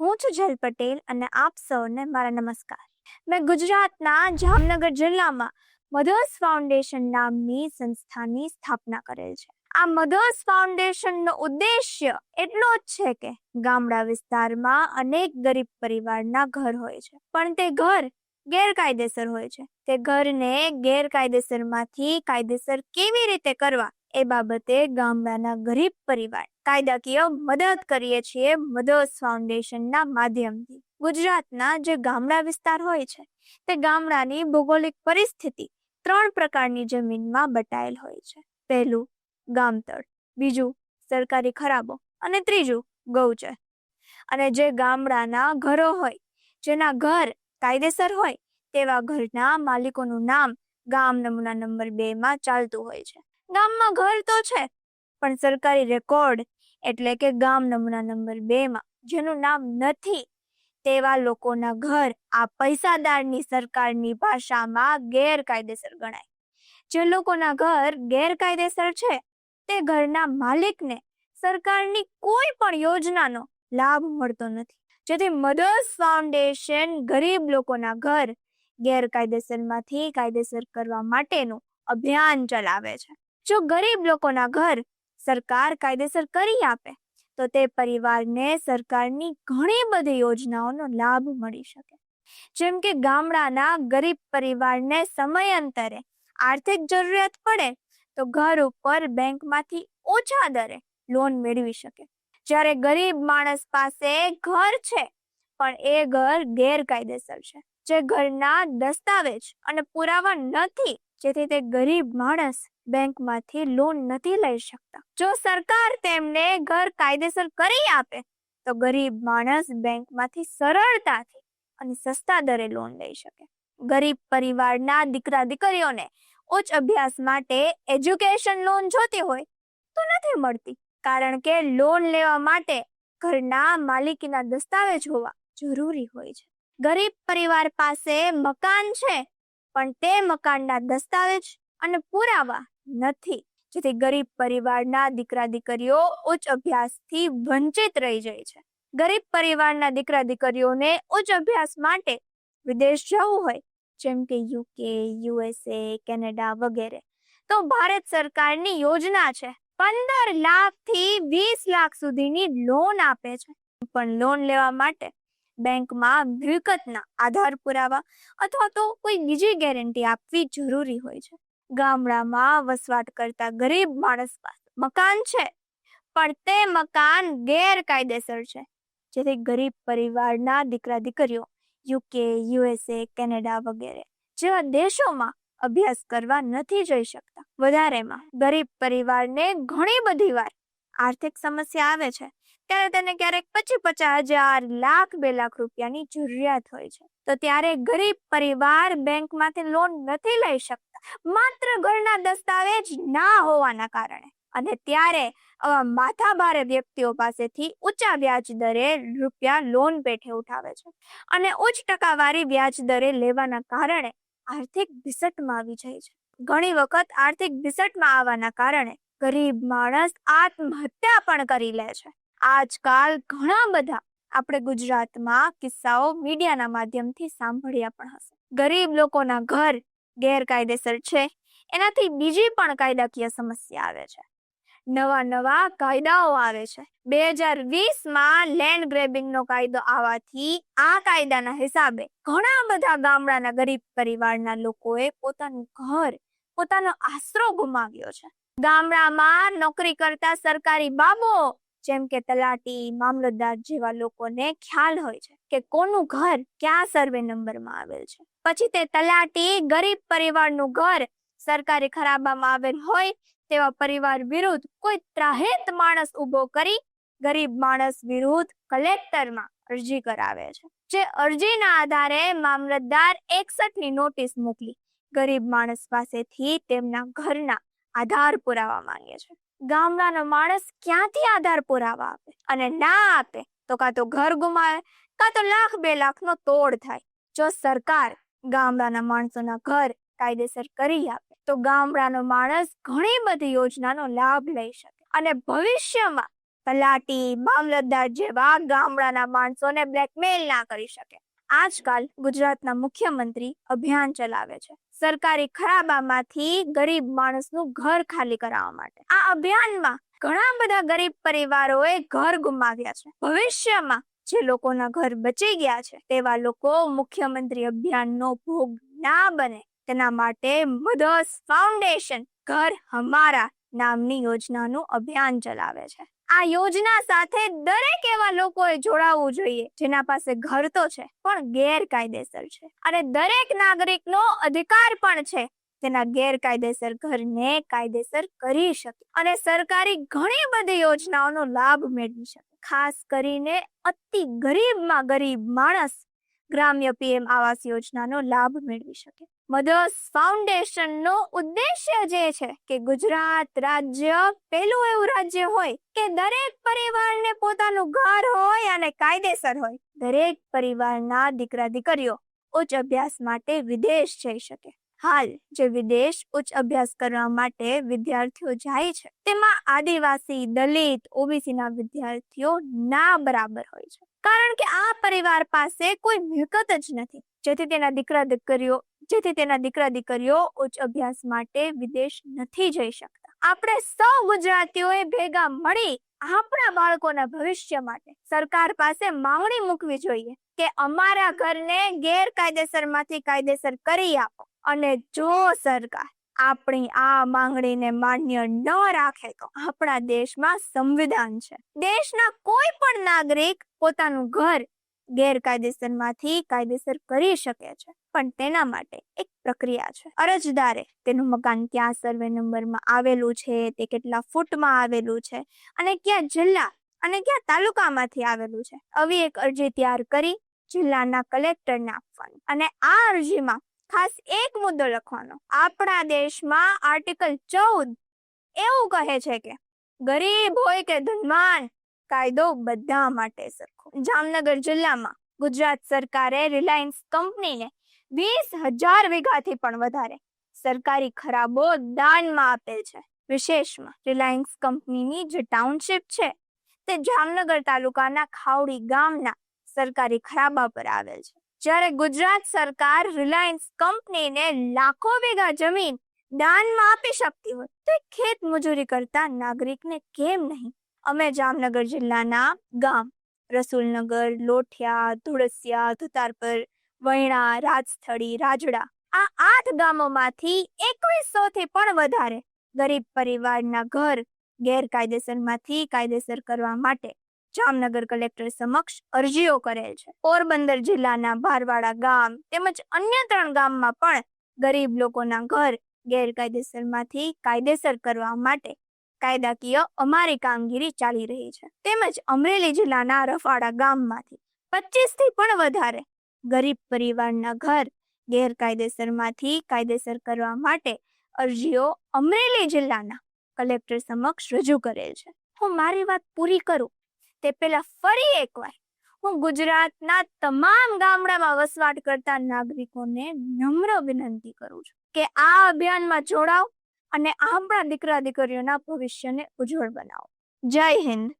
હું છું જલ પટેલ અને આપ સૌને મારા નમસ્કાર. મેં ગુજરાતના જામનગર જિલ્લામાં મધર્સ ફાઉન્ડેશન નામની સંસ્થાની સ્થાપના કરેલ છે. આ મધર્સ ફાઉન્ડેશનનો ઉદ્દેશ્ય એટલો જ છે કે ગામડા વિસ્તારમાં અનેક ગરીબ પરિવારના ઘર હોય છે. પણ તે ઘર ગેરકાયદેસર હોય છે. તે ઘરને ગેરકાયદેસરમાંથી કાયદેસર કેવી રીતે કરવા એ બાબતે ગામડાના ગરીબ પરિવાર કાયદાકીય મદદ કરીએ છીએ મધર્સ ફાઉન્ડેશનના માધ્યમથી. ગુજરાતના જે ગામડા વિસ્તાર હોય છે, તે ગામડાની ભૌગોલિક પરિસ્થિતિ ત્રણ પ્રકારની જમીનમાં બટાયેલ હોય છે. પહેલું, ગામતળ, બીજું, સરકારી ખરાબો અને ત્રીજું, ગૌચર. અને જે ગામડાના ઘરો હોય, જેના ઘર કાયદેસર હોય, તેવા ઘરના માલિકોનું નામ ગામ નમૂના નંબર બે માં ચાલતું હોય છે. ગામમાં ઘર તો છે, પણ સરકારી રેકોર્ડ એટલે કે ગામ નમૂના નંબર બે માં, જેનું નામ નથી. તેવા લોકોના ઘર આ પૈસાદારની સરકારની ભાષામાં ગેરકાયદેસર ગણાય. જે લોકોના ઘર ગેરકાયદેસર છે, તે ઘરના માલિકને સરકારની કોઈ પણ યોજનાનો લાભ મળતો નથી. જેથી મધર્સ ફાઉન્ડેશન ગરીબ લોકોના ઘર ગેરકાયદેસરમાંથી કાયદેસર કરવા માટેનું અભિયાન ચલાવે છે. જો ગરીબ લોકોના ઘર સરકાર કાયદેસર કરી આપે, તો તે પરિવારને સરકારની ઘણી બધી યોજનાઓનો લાભ મળી શકે. જેમ કે ગામડાના ગરીબ પરિવારને સમયાંતરે આર્થિક જરૂરિયાત પડે, તો ઘર ઉપર બેંકમાંથી ઓછા દરે લોન મેળવી શકે. જ્યારે ગરીબ માણસ પાસે ઘર છે, પણ એ ઘર ગેરકાયદેસર છે. જે ઘરના દસ્તાવેજ અને પુરાવા નથી, જેથી તે ગરીબ માણસ બેંકમાંથી લોન નથી લઈ શકતા. જો સરકાર તેમને ઘર કાયદેસર કરી આપે, તો ગરીબ માણસ બેંકમાંથી સરળતાથી અને સસ્તા દરે લોન લઈ શકે. ગરીબ પરિવારના દીકરા દીકરીઓને ઉચ્ચ અભ્યાસ માટે એજ્યુકેશન લોન જોતી હોય તો નથી મળતી, કારણ કે લોન લેવા માટે ઘરના માલિકીના દસ્તાવેજ હોવા જરૂરી હોય છે. ગરીબ પરિવાર પાસે મકાન છે, પણ તે મકાનના દસ્તાવેજ અને પુરાવા નથી. જેથી ગરીબ પરિવારના દીકરા દીકરીઓ ઉચ્ચ અભ્યાસથી વંચિત રહી જાય છે. ગરીબ પરિવારના દીકરા દીકરીઓને ઉચ્ચ અભ્યાસ માટે વિદેશ જવું હોય, જેમ કે યુકે, યુએસએ, કેનેડા વગેરે. તો ભારત સરકારની યોજના છે, પંદર લાખથી વીસ લાખ સુધીની લોન આપે છે. પણ લોન લેવા માટે બેંકમાં મિલકતના આધાર પુરાવા અથવા તો કોઈ બીજી ગેરંટી આપવી જરૂરી હોય છે. ગામડામાં વસવાટ કરતા ગરીબ માણસ પાસે મકાન છે, પણ તે મકાન ગેરકાયદેસર છે. જેથી ગરીબ પરિવારના દીકરા દીકરીઓ યુકે યુએસએ કેનેડા વગેરે જેવા દેશોમાં અભ્યાસ કરવા નથી જઈ શકતા. વધારેમાં ગરીબ પરિવારને ઘણી બધી વાર આર્થિક સમસ્યા આવે છે, ત્યારે તેને ક્યારેક પચીસ પચાસ હજાર, લાખ, બે લાખ રૂપિયાની જરૂરિયાત હોય છે. તો ત્યારે ગરીબ પરિવાર બેંકમાંથી લોન નથી લઈ શકતા. માત્ર ઘરના દસ્તાવેજ ના હોવાના કારણે. અને ત્યારે માથાભારે વ્યક્તિઓ પાસેથી ઊંચા વ્યાજ દરે રૂપિયા લોન પેઠે ઉઠાવે છે. અને ઉચ્ચ ટકાવારી વ્યાજ દરે લેવાના કારણે આર્થિક બિસટમાં આવી જાય છે. ઘણી વખત આર્થિક બિસટમાં આવવાના કારણે ગરીબ માણસ આત્મહત્યા પણ કરી લે છે. આજકાલ ઘણા બધા આપણે ગુજરાતમાં કિસ્સાઓ મીડિયાના માધ્યમથી સાંભળ્યા પણ હશે. ગરીબ લોકોના ઘર ગેરકાયદેસર છે. એનાથી બીજી પણ કાયદાકીય સમસ્યા આવે છે. નવા નવા કાયદાઓ આવે છે. બે હજાર વીસમાં લેન્ડ ગ્રેબિંગનો કાયદો આવવાથી આ કાયદાના હિસાબે ઘણા બધા ગામડાના ગરીબ પરિવારના લોકોએ પોતાનું ઘર, પોતાનો આશરો ગુમાવ્યો છે. ગામડામાં નોકરી કરતા સરકારી બાબો, જેમ કે તલાટી, મામલતદાર જેવા લોકોને ખ્યાલ હોય છે કે કોનું ઘર ક્યાં સર્વે નંબરમાં આવેલ છે. પછી તે તલાટી ગરીબ પરિવારનું ઘર સરકારી ખરાબામાં આવેલ હોય તેવા પરિવાર વિરુદ્ધ કોઈ ત્રાહેત માણસ ઊભો કરી ગરીબ માણસ વિરુદ્ધ કલેક્ટરમાં અરજી કરાવે છે. જે અરજીના આધારે મામલતદાર એકસઠની નોટિસ મોકલી ગરીબ માણસ પાસેથી તેમના ઘરના આધાર પુરાવા માંગે છે. ગામડાનો માણસ ક્યાંથી આધાર પુરાવા આપે? અને ના આપે તો કાં તો ઘર ગુમાવે, કાં તો લાખ બે લાખનો તોડ થાય. જો સરકાર ગામડાના માણસોના ઘર કાયદેસર કરી આપે, તો ગામડાનો માણસ ઘણી બધી યોજનાનો લાભ લઈ શકે. અને ભવિષ્યમાં તલાટી, મામલતદાર જેવા ગામડાના માણસોને બ્લેકમેલ ના કરી શકે. આજકાલ ગુજરાતના મુખ્યમંત્રી અભિયાન ચલાવે છે. સરકારી ખરાબામાંથી ગરીબ માણસનું ઘર ખાલી કરાવવા માટે. આ અભિયાનમાં ઘણા બધા ગરીબ પરિવારોએ ઘર ગુમાવ્યા છે. ભવિષ્યમાં જે લોકોના ઘર બચી ગયા છે, તેવા લોકો મુખ્યમંત્રી અભિયાનનો ભોગ ના બને. તેના માટે મધર્સ ફાઉન્ડેશન ઘર હમારા નામની યોજનાનું અભિયાન ચલાવે છે. આ યોજના સાથે દરેક એવા લોકોએ જોડાવવું જોઈએ, જેના પાસે ઘર તો છે, પણ ગેરકાયદેસર છે. અને દરેક નાગરિકનો અધિકાર પણ છે તેના ગેરકાયદેસર ઘરને કાયદેસર કરી શકે અને સરકારી ઘણી બધી યોજનાઓનો લાભ મેળવી શકે. ખાસ કરીને અતિ ગરીબમાં ગરીબ માણસ ગ્રામ્ય પીએમ આવાસ યોજનાનો લાભ મેળવી શકે. મધર્સ ફાઉન્ડેશનનો ઉદ્દેશ્ય જે છે કે ગુજરાત રાજ્ય પેલું એવું રાજ્ય હોય કે દરેક પરિવારને પોતાનું ઘર હોય અને કાયદેસર હોય. દરેક પરિવારના દીકરા દીકરીઓ ઉચ્ચ અભ્યાસ માટે વિદેશ જઈ શકે. હાલ જે વિદેશ ઉચ્ચ અભ્યાસ કરવા માટે વિદ્યાર્થીઓ જાય છે, તેમાં આદિવાસી, દલિત ઓબીસીના વિદ્યાર્થીઓ ના બરાબર હોય છે. કારણ કે આ પરિવાર પાસે કોઈ મિલકત જ નથી. જેથી તેના દીકરા દીકરીઓ, જેથી તેના દીકરા દીકરીઓ ઉચ્ચ અભ્યાસ માટે વિદેશ નથી જઈ શકતા. આપણે સૌ ગુજરાતીઓએ ભેગા મળી આપણા બાળકોના ભવિષ્ય માટે સરકાર પાસે માંગણી મૂકવી જોઈએ કે અમારા ઘરને ગેરકાયદેસરમાંથી કાયદેસર કરી આપો. અને જો સરકાર આપણી આ માંગણીને માન્ય ન રાખે તો આપણા દેશમાં સંવિધાન છે. દેશના કોઈ પણ નાગરિક પોતાનું ઘર ગેરકાયદેસરમાંથી કાયદેસર કરી શકે છે, પણ તેના માટે એક પ્રક્રિયા છે. અરજદારે તેનું મકાન ક્યાં સર્વે નંબરમાં આવેલું છે, તે કેટલા ફૂટમાં આવેલું છે, અને ક્યાં જિલ્લા અને ક્યાં તાલુકામાંથી આવેલું છે. આવી એક અરજી તૈયાર કરી જિલ્લાના કલેક્ટરને આપવાની અને આ અરજીમાં ખાસ એક મુદ્દો લખવાનો. આપણા દેશમાં આર્ટિકલ ચૌદ એવું કહે છે કે, ગરીબ હોય કે ધનવાન, કાયદો બધા માટે સરખો. જામનગર જિલ્લામાં ગુજરાત સરકારે રિલાયન્સ કંપનીને વીસ હજાર વીઘાથી પણ વધારે સરકારી ખરાબો દાનમાં આપેલ છે. વિશેષમાં રિલાયન્સ કંપનીની જે ટાઉનશીપ છે, તે જામનગર તાલુકાના ખાવડી ગામના સરકારી ખરાબા પર આવેલ છે. જ્યારે ગુજરાત સરકાર રિલાયન્સ કંપનીને લાખો વીઘા જમીન દાનમાં આપી શકતી હોય, તો ખેત મજૂરી કરતા નાગરિકને કેમ નહીં? અમે જામનગર જિલ્લાના ગામ, રસુલનગર, લોઠિયા, ધુળસિયા, ધુતારપર, વૈણા રાજસ્થળી રાજડા, આ આઠ ગામોમાંથી એકવીસો થી પણ વધારે ગરીબ પરિવારના ઘર ગેરકાયદેસરમાંથી કાયદેસર કરવા માટે જામનગર કલેક્ટર સમક્ષ અરજીઓ કરેલ છે. પોરબંદર જિલ્લાના ભારવાડા ગામ તેમજ અન્ય ત્રણ ગામમાં પણ ગરીબ લોકોના ઘર ગેરકાયદેસરમાંથી કાયદેસર કરવા માટે કાયદાકીય અમારી કામગીરી ચાલી રહી છે. તેમજ અમરેલી જિલ્લાના રફાડા ગામમાંથી પચીસથી પણ વધારે ગરીબ પરિવારના ઘર ગેરકાયદેસરમાંથી કાયદેસર કરવા માટે અરજીઓ અમરેલી જિલ્લાના કલેક્ટર સમક્ષ રજૂ કરેલ છે. હું મારી વાત પૂરી કરું. તે પહેલા ફરી એકવાર હું ગુજરાતના તમામ ગામડામાં વસવાટ કરતા નાગરિકોને નમ્ર વિનંતી કરું છું કે આ અભિયાનમાં જોડાઓ અને આપણા દીકરા દીકરીઓના ભવિષ્યને ઉજ્જવળ બનાવો. જય હિન્દ.